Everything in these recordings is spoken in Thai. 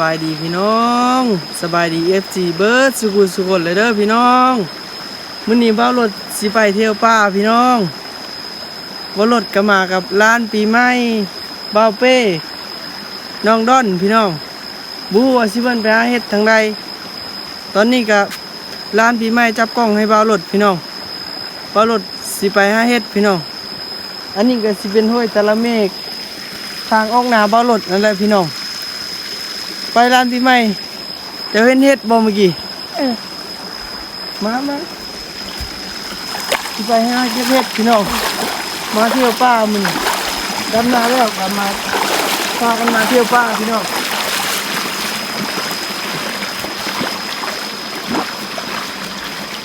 บายดีพี่น้อง สบายดี FG เบิร์ดสุกุลสุกลเลยเด้อพี่น้องมื้อนี้บ้าวรถสิไปเที่ยวป่าพี่น้องบ้าวรถก็มากับร้านปีใหม่บ้าวเป้น้องดอนพี่น้องบูว่าสิเพิ่นไปหาเฮ็ดทางใดตอนนี้ก็ร้านปีใหม่จับกล้องให้บ้าวรถพี่น้องบ้าวรถสิไปหาเฮ็ดพี่น้องอันนี้ก็สิเป็นห้วยตะละเมฆทางออกหนาบ้าวรถนั่นแหละพี่น้อง ไปร้านปีใหม่เดี๋ยวเห็นเฮ็ดบ่เมื่อกี้เออมามาสิไปหาเก็บเฮ็ดพี่น้องมาเที่ยวป่ามึงดำนาแล้วกลับมาพากันมาเที่ยวป่าพี่น้อง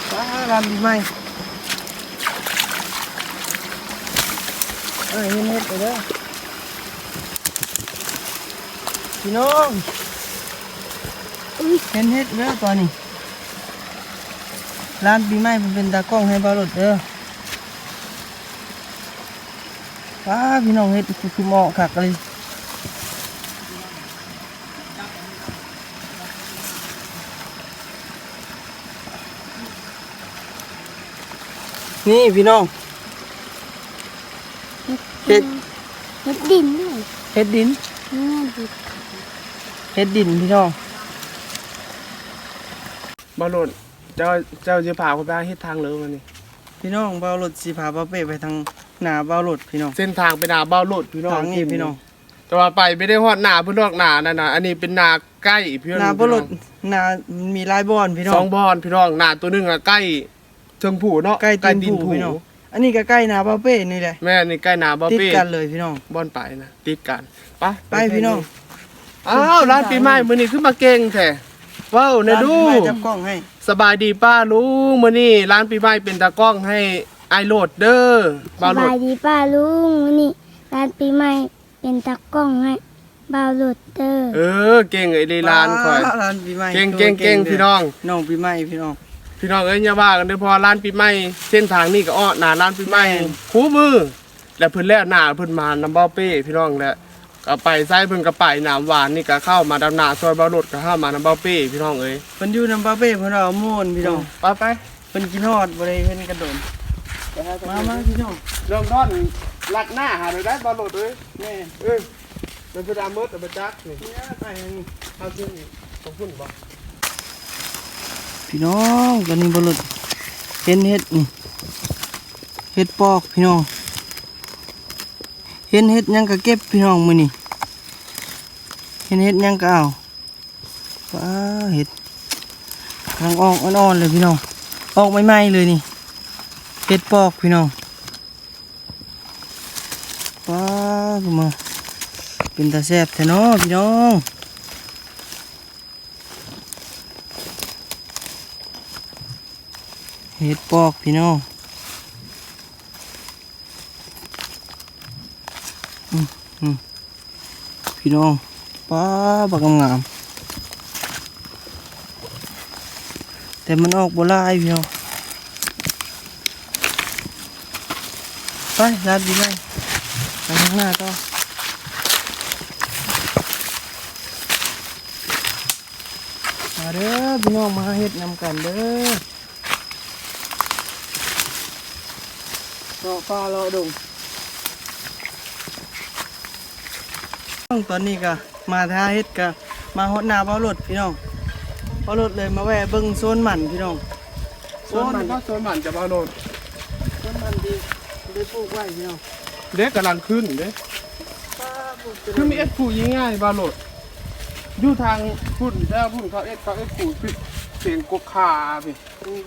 ไปหาร้านปีใหม่เออเห็นเฮ็ดไปเด้อพี่น้อง เห็นเฮ็ดแล้วตอนนี้ร้านปีใหม่มันเป็นตากล้องให้บารถเด้อว้าพี่น้องเฮ็ดคือคือเหมาะคักเลยนี่พี่น้องเฮ็ดเฮ็ดดินด้วยเฮ็ดดินนี่ดินเฮ็ดดินพี่น้อง บอลลดเจ้าเจ้าจะพาคนไปเฮ็ดทางเลยมันนี่พี่น้องเบารถสิพาบ่าเป้ไปทางหน้าเบารถพี่น้องเส้นทางไปนาเบ้าโลดพี่น้องทางนี้พี่น้องแต่ว่าไปไม่ได้ฮอดหนาเพิ่นนอกหนานั่นน่ะอันนี้เป็นนาใกล้พี่น้องหน้าเบารถหน้ามีหลายบ่อนพี่น้องสองบอนพี่น้องหนาตัวหนึงอะใกล้เชิงผูเนาะใกล้ตีนผูพี่น้องอันนี้ก็ใกล้หน้าเบาเป้นี่แหละแม่นี่ใกล้หนาบ่ติดเป้กันเลยพี่น้อง บอนไปนะติดกันไปไปพี่น้องอ้าวร้านปีใหม่มื้อนี้ขึ้นมาเก่งแท้ ว้าวนะดูร้านพี่ไม้จับกล้องให้ สบายดีป้าลุงมื้อนี้ร้านปีใหม่เป็นตากล้องให้ไอโหลดเด้อสบ่าวโหลบาดยดีป้าลุงวันนี่ร้านปีใหม่เป็นตากล้องให้บาวโหลดเตอร์เออ เก่งไอ้ลีลานข่อย ร้านปีใหม่เก่งเก่งเก่งพี่น้อง น้องปีใหม่พี่น้อง พี่น้องเอ้ยอย่าว่ากันเด้อเพอร้านปีใหม่เส้นทางนี่ก็อ้อหน้าร้านปีใหม่แม่น คู่มือ แล้วเพิ่นแล้วหน้าเพิ่นมานำเบ้าเป้พี่น้องแล้ว ก็ไปไส้เพิ่นก็ไปน้ำหวานนี่ก็เข้ามาดำนาซอยเบ้ารถก็เข้ามานำเบ้าเป้พี่น้องเอ้ยเพิ่นอยู่นำเบาเป้เพิ่นเอาม่วนพี่น้องไปไปเพิ่นกินฮอดบ่ได้เพิ่นกระโดดมามาพี่น้องเริ่มต้นลัดหน้าหาได้ได้เบ้ารถเอ้ยแม่เออมันเป็นดามมืดแต่บ่จักนี่เนี่ยไปอันนี้เอาขึ้นต้องขึ้นบ่พี่น้องตอนนี้บ่รถเห็นเฮ็ดนี่เฮ็ดปอกพี่น้องเห็นเฮ็ดหยังก็เก็บพี่น้องมื้อนี้ เห็นเฮ็ดยังก็เอาว้าเฮ็ดกำลังออกอ่อนๆเลยพี่น้อง ออกใหม่ๆเลยนี่เฮ็ดปอกพี่น้องว้าขึ้นมาเป็นตาแซ่บแท้เนาะพี่น้องเฮ็ดปอกพี่น้องอืมอืมพี่น้อง ป้าบักงามๆแต่มันออกบ่หลายพี่น้องไปลาดดีไหมไปข้างหน้าต่อมาเด้อพี่น้องมาเฮ็ดนำกันเด้อรอฟ้ารอดงตอนนี้ก็ มาท่าเฮ็ดก็มาฮอดหน้าเบารถพี่น้องเบารถเลยมาแวะเบิ่งโซนหมันพี่น้องโซนมันก็โซนมันจะบ่โดนโซนหมันดีได้ปลูกไว้พี่น้องเด็กกำลังขึ้นเด้ป้าปลูกคือมีเอ็ดผูยิงง่ายบาโหลดอยู่ทางพุ่นแล้วพุ่นเขาเอ็ดเขาเอ็ดผูพี่เสียงกกขาพี่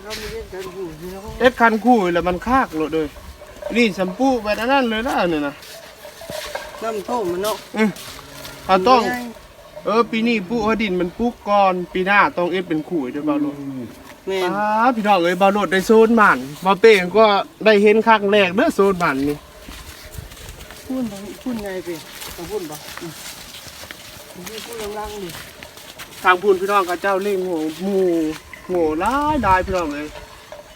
เขามีเล่นกันอยู่พี่น้องเอ็ดคันคู่แล้วมันคากโหลดเลยนี่สัมปูไปด้านนั้นเลยนะเนี่ยนะน้ำท่วมมันเนาะ เออเขาต้อง เออ ปีนี้ปูเอาดินมันปลูกก่อนปีหน้าต้องเอ็ดเป็นขู่เด้วยบาโหลดแม่นอ้าพี่น้องเอ้ยบาโหลดได้โซนหมันมาเป้งก็ได้เห็นครั้งแรกเด้อโซนหมันนี่พูนตรงพูนไงพี่ต้องพูนปะอืมพี่พูดลังๆดิทางพุ่นพี่น้องเขาเจ้าเล่งโหหมู่โหร้ายได้พี่น้องเลย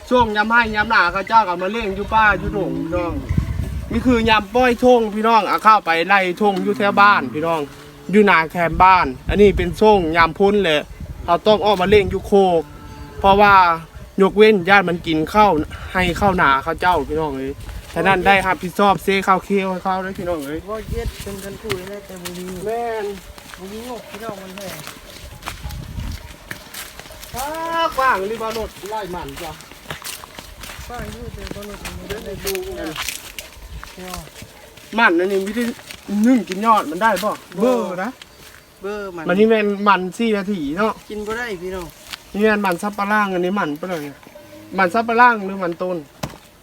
ช่วงยำให้ยำหนาเขาเจ้าก็มาเล่งอยู่ป้าอยู่โหนงพี่น้อง นี่คือยำป้อยทงพี่น้องเอาเข้าไปไล่ทงอยู่แถวบ้านพี่น้องอยู่หนาแคมบ้าน อันนี้เป็นช่วงยามพ้นเลยเราต้องออกมาเล่งอยู่โคก เพราะว่ายกเว้นญาติมันกินข้าวให้ข้าวหนาข้าวเจ้าพี่น้องเลยฉะนั้นได้ครับพี่ชอบเซ่ข้าวเคี่ยวให้ข้าวด้วยพี่น้องเลยว่าเย็ดเป็นกันคุยได้แต่บ่มีแม่นบ่มีงบพี่น้องมันแท้ฟ้ากว้างรีบารถไล่มันจ้ะป้าอยู่แต่บ่ลดมันเดินได้ไปดู มันอันนี้วิธีนึ่งกินยอดมันได้ป่ะเบอร์นะเบอร์มันมันนี่แม่นมันสี่นาทีเนาะกินบ่ได้พี่น้องนี่แม่นมันซับปะล่างอันนี้มันปะเลยมันซับปะล่างหรือมันต้น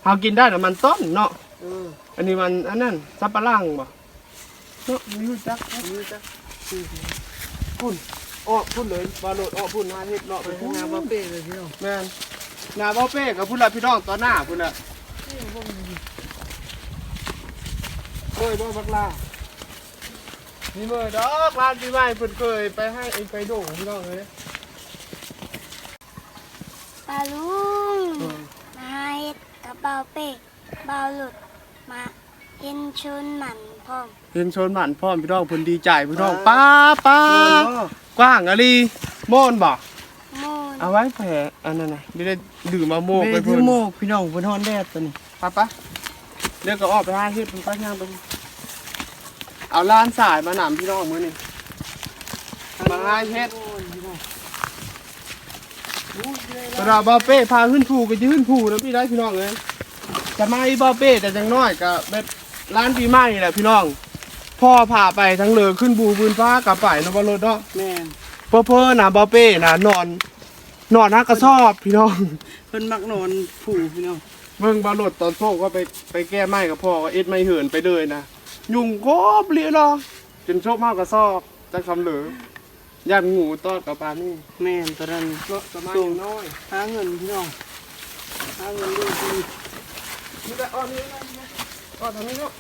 เฮากินได้แต่มันต้นเนาะเอออันนี้มันอันนั้นซับปะล่างบ่เนาะมีรู้จักนี่จ้ะคือพุ่นอ้อพุ่นเลยบาโลดอ้อพุ่นหาเฮ็ดเนาะไปไปข้าข้างงหหน้าน้าบ่บ่เป้เลยพี่น้องแม่นหน้าบ่เป้กับพุ่นละพี่น้องต่อหน้าพุ่นน่ะ เมื่อยบ่บักลานี่เมื่อยดอกร้านพี่ใหม่เพิ่นเคยไปให้ไอ้ไปโด่งพี่น้องเลยปลาลุงมาเฮ็ดกระเป๋าเป้เบาหลุดมาเห็นชนหมันพร้อมเห็นชนหมันพ่อมพี่น้องเพิ่นดีใจพี่น้องป้าป้าเงินบ่กว้างอะลีโม่นบ่มูนเอาไว้แผลอันนั้นน่ะไม่ได้ดื่มมาโมกไปเบเพิ่ที่นโมกพี่น้องเพิ่นฮ้อนแดดตัวนี้ป้าป้า เดี๋ยวก็ออกไปหาเฮ็ดเป็นป้าย่างไปเอาล้านสายมาหนำพี่น้องมื้อนี้มาหาเฮ็ดกระดาบาเป้พาขึ้นผูก็จะขึ้นผูนะพี่ได้พี่น้องเลยจะมาอีบาเป้แต่จังน้อยก็แบบร้านปีใหม่นี่แหละพี่น้อง พ่อพาไปทั้งเลยขึ้นบูบืนฟ้ากลับไปเนาะบ่รถเนาะแม่นเพ้อเพ้อๆนะบาเป้นะนอน นอนนักกระสอบพี่น้อง เพิ่นมักนอนผูพี่น้อง เบิ่งบาลดตอนโชคก็ไปไปแก้ไม้กับพ่อก็เอ็ดไม่เหินไปเลยนะยุงโคบเลียเนาะจนโชคมากกระสอบจักคำเหลือย่านงูตอดกับปลานี่แม่นตอนนั้นก็สมัยยังน้อยหาเงินพี่น้องหาเงินด้วยชีวิตนี่แหละอ้อนนี่นะอ้อนทางนี้เนาะ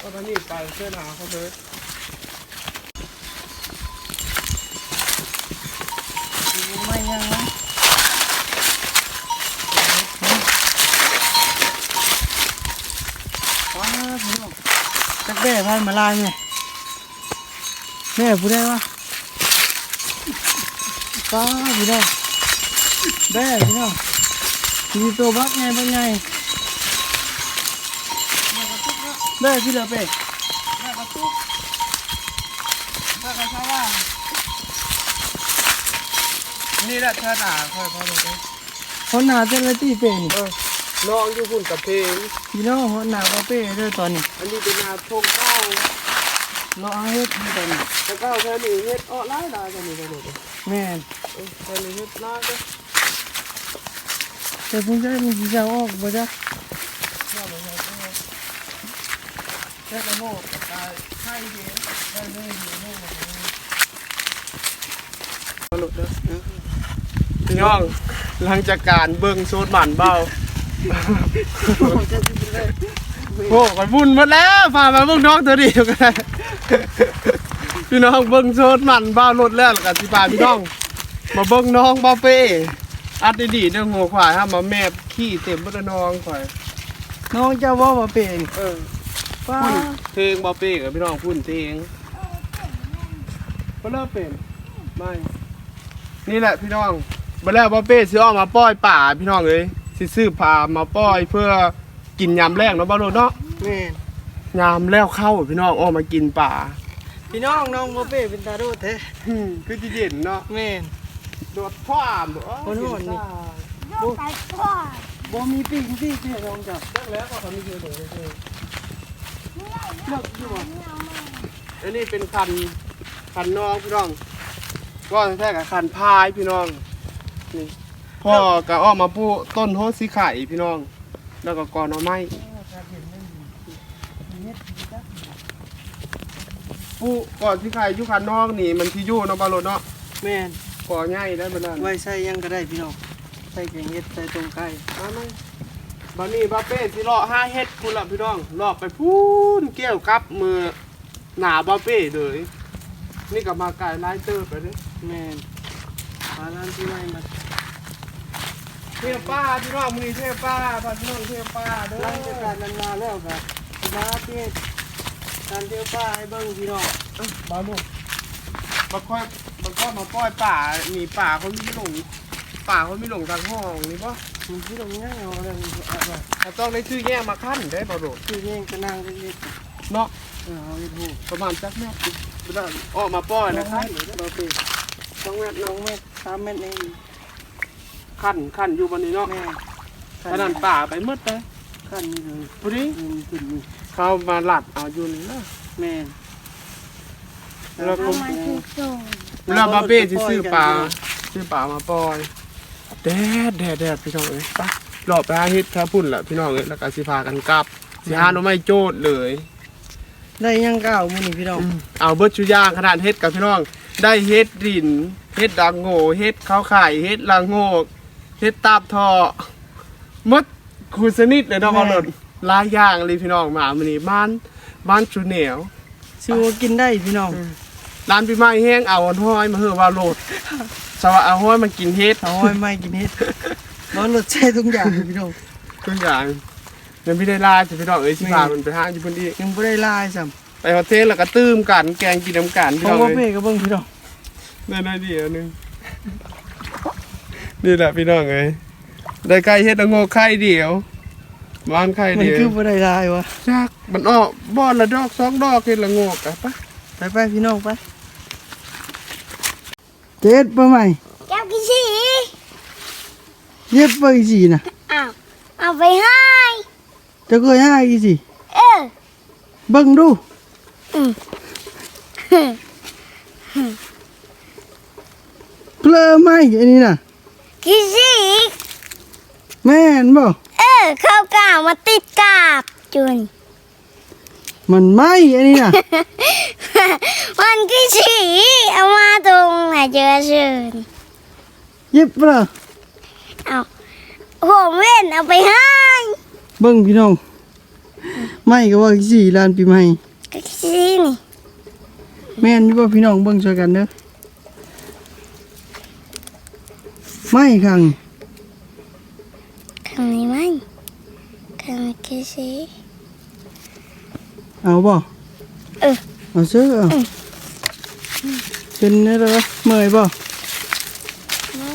อ้อนทางนี้ไปเสื้อหนาเขาเลย ไม่ยังนะว้า พี่น้องจักแบ่พันมาลายแม่แม่ผู้ได้วะป้าพี่น้องแบ่พี่น้องมีตัวบักไงบักไงแบ่พี่เหลือเป็ดแม่กระตุกแม่กระชาว่านี่แหละเสื้อหนาค่อยพอเลยคนหนาเจ้าหน้าที่เป็นเออ น้องอยู่หุ่นกับเพลงพี่น้องคนหนาก็เป้เด้อตอนนี้อันนี้เป็นนาชงเก้าเราเอาเฮ็ดอยู่ตอนนี้แล้วก็แค่นี้เฮ็ดอ้อไล่ได้กันนี่กันเลยแม่นเออแค่นี้เฮ็ดไล่ก็แต่เพิ่งจะมีสิจะออกบ่จ้ะแค่กระโมกตายไข่เดียวได้เลยเดียวโม่มาหลุดเด้อพี่น้องหลังจากการเบิ่งโซดหมันเบา โอ้กันบุญหมดแล้วพามาเบิ่งน้องตัวเดียวกันได้พี่น้องเบิ่งโซดมันเบาหลุดแล้วกันสิพาพี่น้อง มาเบิ่งน้องเบาเป้อัดดีๆเด้อหัวขวายฮะมาแมบขี้เต็มบ่ได้น้องข่อยน้องเจ้าว่ามาเป็นเออป้าเพลงบอเป้กับพี่น้องพุ่นเพลงก็เลิกเป็นไม่นี่แหละพี่น้องมาแล้วบอเป้ซื้อออกมาป้อยป่าพี่น้องเอ้ย สิซื้อพามาป้อยเพื่อกินยามแรกเนาะบ้านโลดเนาะแม่นยามแล้วเข้าพี่น้องออกมากินป่าพี่น้องน้องบ่เป้เป็นตาโดดแท้หึ่มคือจะเย็นเนาะแม่น โดดพ่อมบ่คนโน่นนี่โยกไปก่อนบ่มีปิ้งที่เจ้น้องจ้ะตั้งแล้วก็ทำนี่คือเลยคือเลิกอยู่บ่อันนี้เป็นคันคันน้องพี่น้องก็แท้กับคันพายพี่น้องนี่ พ่อก็ออกมาปูต้นโฮสีไข่พี่น้อง แล้วก็กอนเอาไม้ปูก่อนสีไข่อยุคันนอกนี่มันที่อยู่เนาะบาโลเนาะแม่นก่อใหญ่ได้บ่นั่นไว้ใส่หยังก็ได้พี่น้องใส่แกงเฮ็ดใส่ต้มไก่มาไหมบานี่บาเป้สิเลาะห้าเฮ็ดคุณล่ะพี่น้องเลาะไปพูนเกี่ยวกับมือหนาบาเป้เลยนี่ก็มาไก่ไล่เติบไปเด้อแม่นมาร้านที่ไว้มา เทพป้าพี่น้องมือนี้เทพป้าพาพี่น้องเทพป้าเด้อหลังจากการนั้นมาแล้วก็สิมาเป้การเที่ยวป้าให้เบิ่งพี่น้องเอ้าบ้าลูกมาค่อยมาก็มาปล่อยป่ามีป่าเขามีหลงป่าเขามีหลงทางห้องนี่ปะมันที่ตรงนี้เอาอะไรเอาไปเราต้องได้ชื่อแง่มาขั้นได้บ่ลูกคือแย่งกระนางเล็กเนาะๆเออเอาไปถูกประมาณจักแม่ออกมาปล่อยนะนะคครัรับบเราไปสองเมตรน้องเมตรสามเมตรเอง ขั้นขั้นอยู่บนนี้เนาะแม่ขนาดป่าไปมืดเลยขั้นนี่เลยพอดีอืมขึ้นนี่เขามาหลัดเอาอยู่นี่นะแม่แล้วเอาก็มาคือส่งเวลาบาเป้สิซื้อปลาซื้อปลามาปล่อยแดดแดดแดดพี่น้องเอ้ยไปรอบไปหาเฮ็ดข้าวพุ่นละพี่น้องเอ้ยแล้วก็สิพากันกลับสิหาหน่อไม้โจดเลย ได้ยังก้าวมื้อนี้พี่น้องเอาเบิดชุย่างขนาดเฮ็ดกับพี่น้อง ได้เฮ็ดดินเฮ็ดดังโง่เฮ็ดข้าวไข่เฮ็ดลางโง่ เฮ็ดตาบทอหมดคูสนิทเลยเนาะเอาหลดหลายอย่างเลยพี่น้องมามื้อนี้บ้านบ้านชูเหนียวชื่อว่ากินได้พี่น้องร้านปีใหม่แห้งเอาอันห้อยมาเฮือว่าโลดสว่าเอาห้อยมากินเฮ็ดเอาไว้ไม่กินเฮ็ดบ่รสใช้ทุกอย่างพี่น้อง ทุกอย่างยังไม่ได้ลาสิพี่น้องเอ้ยสิพามันไปห้างอยู่เพิ่นอีกยังบ่ได้ลายซ้ำไปโฮเทลแล้วก็ตื้มกันแกงกินน้ำกันขพี่องน้องว่าเอ้เป้ยก็เบิ่งพี่น้อง ได้น้อยเดียวหนึง นี่แหละพี่น้องเอ้ยได้ไก่เฮ็ดละโงกไข่เดียวบ้านไข่มันเดียวคือบ่ได้ลายวะจักมันออกบ่อนละดอกสองดอกเฮ็ดละโงกอะปะไปไปพี่น้องไปเจ็ดปะใหม่แก้วกี่สีเย็บไปอีกสี่น่ะอ้าวเอาไปให้จะเคยให้อีกสี่เออเบิ่งดูอืมเพลอไหมอันนี้น่ะ กี่สีแม่นบ่เออเข้ากาวมาติดกาบจุน มันไหมอันนี้น่ะ มันกี่สีเอามาตรงไหนเจอเชิญเย็บเปล่าเอาผมเว้นเอาไปให้เบิ่งพี่น้องไม่ก็ว่าอีกสี่ล้านปีใหม่กี่สีนี่ แม่นอยู่บ่พี่น้องเบิ่งช่วยกันเด้อ ไม่คังข้างนี้มั้งข้างนี้กี่สีเอาบ่เออเอาซื้อเอาเป็นอะไรวะเมื่อยบ่ไม่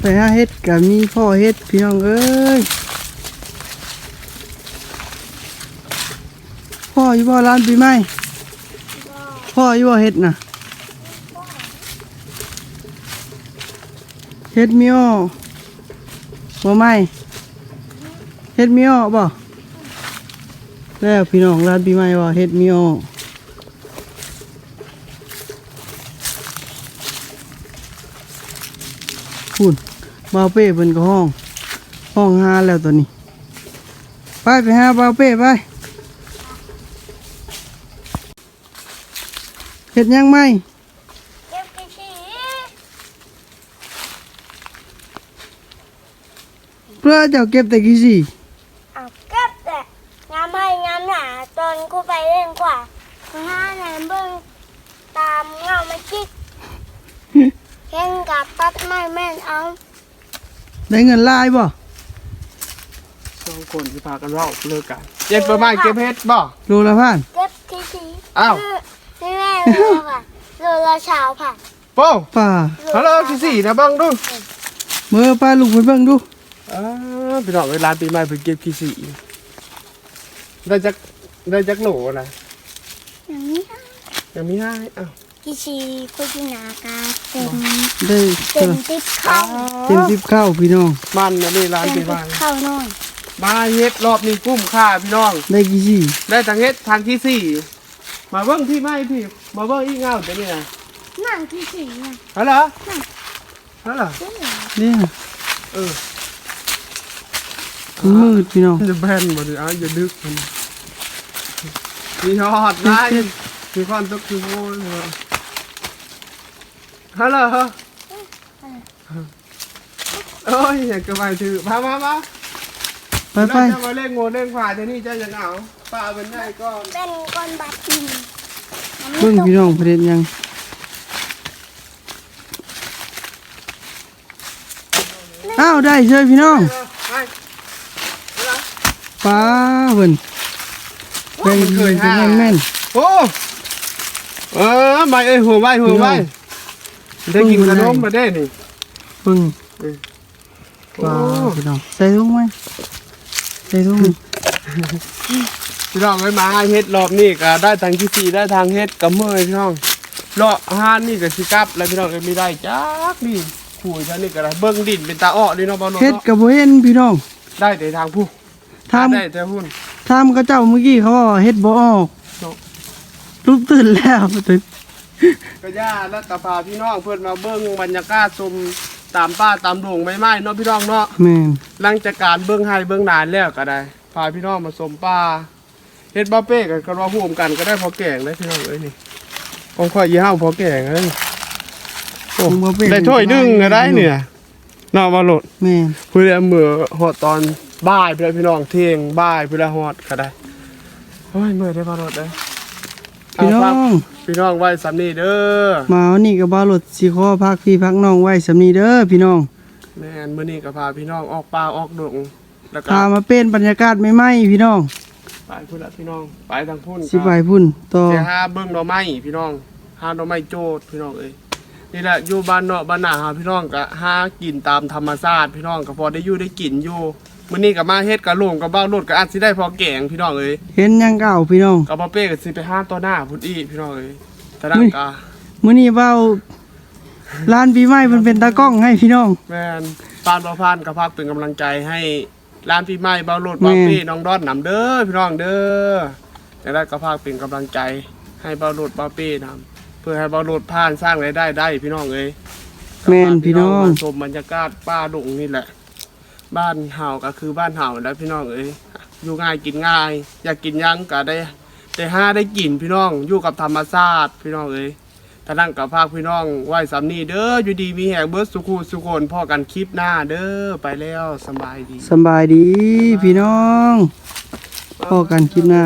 ไปหาเฮ็ดก็มีพ่อเฮ็ดพี่น้องเอ้ยพ่ออยู่บ่ร้านปีใหม่พ่ออยู่บ่เฮ็ดน่ะ เฮ็ดมีอ้อบ่ไหม่เฮ็ดมีอ้อบ่แล้วพี่น้องร้านปีใหม่ว่าเฮ็ดมีอ้อพูดบาเป้เพิ่นก็ห้อง ห้องหาแล้วตัวนี้ ไปไปหาบาเป้ไปเฮ็ดยังไหม เก็บกี่สี เพื่อเจ้าเก็บแต่กี่สิเอาเก็บแต่งามให้งามหนาตอนกูไปเล่นกว่ามาห้าแหนเบิ้งตามเงามาจิกเห็นกับตัดไม้แม่นเอาได้เงินหลายบ่สองคนสิพากันเว้าเลิกกันเย็นประมาณเก็บเฮ็ดบ่โลละพันเก็บกี่สีอ้าวนี่แม่เลยค่ะโลละเช้าผ่านโป้ป่าฮัลโหลที่สี่นะเบังดูเมื่อป้าลูกไปเบิ่งดู อ่าพี่น้องเวลาปีใหม่เพิ่นเก็บขี้สีได้จักได้จักโหลนะอย่างนี้ค่ะยังมีให้อ้าวกี่สีพูดนากาเต็มได้เต็มติดเข้าเต็มสิบข้าวพี่น้อง มันนะนี่ร้านเต็มปีใหติม่ดเข้าหน่อยมาเฮ็ดรอบนี้กุ้มค่าพี่น้อง ได้กี่สิได้ทางเฮ็ดทางที่สี่มาเบิ่งที่ไม้พี่ มาเบิ่งอีกเงาเดี๋ยวนี้นะนั่งกี่สีน่ะฮัลโหลฮัลโหลเนี่ย เออ มันมืดพี่น้องจะแบนบ่ดิอ้าวอย่าดึกมันมีฮอดได้มีความตกคือโว้ยฮัลโหลโอ้ยอยากจะไปถือมามามาไปไปแล้วจะมาเล่นงูเล่นควายที่นี่เจ้าจะเอาป้าเป็นไงก็เป็นก้อนบัตรดินอันนี้เบิ่งตกพี่น้องประเด็นยังอ้าวได้เชิญพี่น้องไปป้าเพิ่นโอ้ได้มันเคยเป็นหาแม่นโอ้เออไม่เอ้ยหัวไว้หัวไว้ได้กินขนมมาได้นี่ ๆเบิ่งโอ้ว้าวพี่น้องใส่ถุงไหมใส่ถุงพี่น้องเอ้ยมาเฮ็ดรอบนี้ก็ได้ทางที่สี่ได้ทางเฮ็ดกับเมื่อยพี่น้องเลาะหานนี่ก็สิกลับ แล้วพี่น้องเอ้ยไม่ได้จักนี่คุยท่านนี่ก็ได้เบิ่งดินเป็นตาอ้อดีเนาะบ่เนาะเฮ็ดกับบ่เห็นพี่น้องได้แต่ทางผู้ ถามได้แต่หุ่นถามเขาเจ้าเมื่อกี้เขาว่าเฮ็ดบ่ออกเนาะลุกตื่นแล้วตื่นก็ย่าแล้วก็พาพี่น้องเพิ่นมาเบิ่งบรรยากาศชมตามป่าตามดงไม้ไม้เนาะพี่น้องเนาะแม่นหลังจากการเบื้องไฮเบื้องนานแล้วก็ได้ พาพี่น้องมาสมป่าเฮ็ดบ้าเป้กันก็ว่าร่วมกันก็ได้พอแก่งได้พี่น้องเอ้ยนี่ของข่อยยี่ห้าพอแก่งเลยโอ้ผมบ่เป็นได้ถ้วยหนึงก็ได้เนี่ยนอกมาโหลดแม่นเพื่อมือหอดตอน บ่ายเพื่อพี่น้องเที่ยงบ่ายเพื่อหอดก็ได้โอ้ยเมื่อยได้มาโหลดเลยพี่น้อเาฝากงพี่น้องไว้สำนีเด้อมาวันนี้ก็บ่รถสิขอพักพี่พักน้องไว้สำนี้เด้อพี่น้องแม่นมื้อนี้ก็พาพี่น้องออกป่าออกดงแล้วก็พามาเป็นบรรยากาศใหม่ๆพี่น้องไปพุ่นละพี่น้องไปทางพุ่นสิไปพุ่นต่อเสียหาเบิ่งหน่อไม้พี่น้องหาหน่อไม้โจดพี่น้องเอ้ยนี่แหละอยู่บ้านเนาะบ้านนาหาพี่น้องก็หากินตามธรรมชาติพี่น้องก็พอได้อยู่ได้กินอยู่ มื้อนี้ก็มาเฮ็ดกับลุงกับบ้าวรถก็อาจสิได้พอแกงพี่น้องเอ้ยเห็นยังเก่าพี่น้อง กับบ่เป้ก็สิไปหาต่อหน้าพุ่นอีพี่น้องเอ้ยแต่ดังก็มื้อนี้เว้าร้านปีใหม่เพิ่นเป็นตากล้องให้พี่น้อง แม่นปานบ่พานก็พักเป็นกำลังใจให้ร้านพี่ไม้บ้าวรถบ้าวเป้น้องดอนนำเด้อพี่น้องเด้อแต่ได้ก็พักเป็นกำลังใจให้บ้าวรถบ้าวเป้นำเพื่อให้บ้าวรถผ่านสร้างรายได้ได้พี่น้องเอ้ยแม่นพี่น้องมาชมบรรยากาศป้าดงนี่แหละ บ้านเห่าก็คือบ้านเห่าแล้วพี่น้องเอ้ยอยู่ง่ายกินง่าย อยากกินยังก็ได้ได้ห้าได้กินพี่น้องอยู่กับธรรมชาติพี่น้องเอ้ยท่านั่งกับภาคพี่น้องไหวสำนีเด้ออยู่ดีมีแหกเบิร์ดสุขุสุคนพ่อกันคลิปหน้าเด้อไปแล้วสบายดีสบายดีพี่น้องพ่อกันคลิปหน้า